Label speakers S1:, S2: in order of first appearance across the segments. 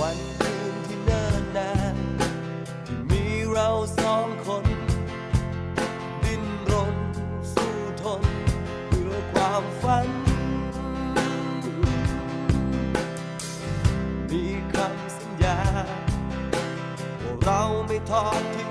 S1: วันคืนที่เนิ่นนานที่มีเราสองคน ดิ้นรนสู้ทน เพื่อความฝัน มีคำสัญญาว่าเราไม่ทอดทิ้ง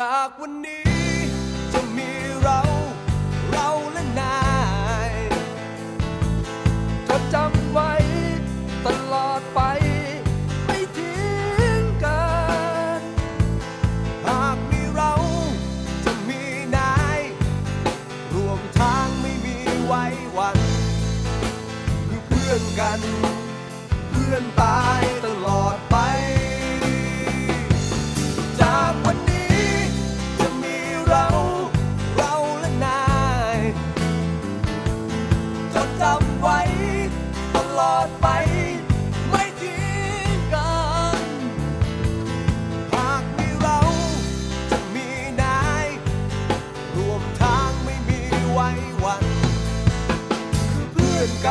S2: จากวันนี้จะมีเรา เรา
S1: และนาย
S2: จดจำไว้ตลอดไปไม่ทิ้งกัน
S1: หากมีเราจะมีนายรวมทางไม่มีไว้วันคือเพื่อนกัน เพื่อนตา